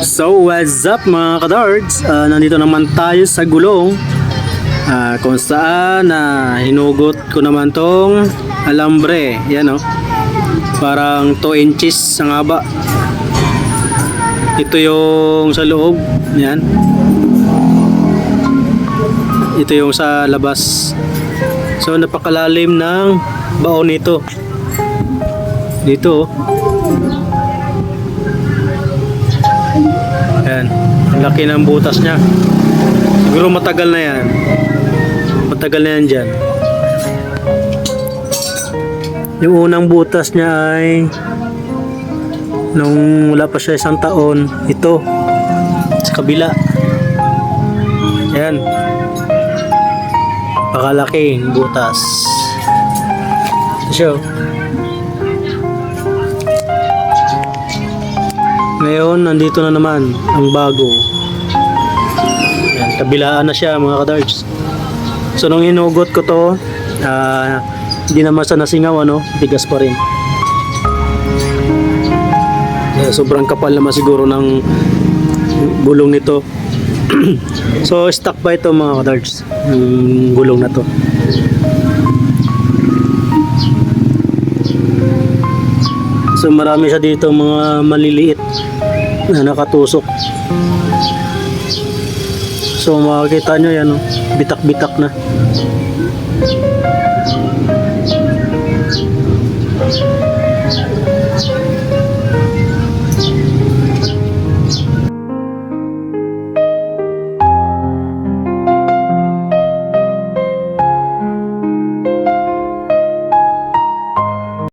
So what's up mga kadards? Ah, nandito naman tayo sa gulong Ah, kung saan na hinugot ko naman tong alambre. Yan oh. Parang 2 inches ang haba. Ito yung sa loob. Yan. Ito yung sa labas. So napakalalim ng baon nito. Dito oh. Laki ng butas niya. Siguro matagal na yan. Matagal na yan dyan. Yung unang butas niya ay nung wala pa siya isang taon, ito sa kabila. Ayan. Pakalaki yung butas. Ito siya. Ngayon, nandito na naman ang bago. Yan, kabilaan na siya mga kadarts. So nung hinugot ko to, ah, hindi naman sa nasingaw ano, bigas pa rin. Eh, sobrang kapal naman siguro ng gulong nito. so stuck pa ito mga kadarts, yung gulong na to. So marami siya dito mga maliliit na nakatusok. So makikita nyo yan, oh, bitak-bitak na.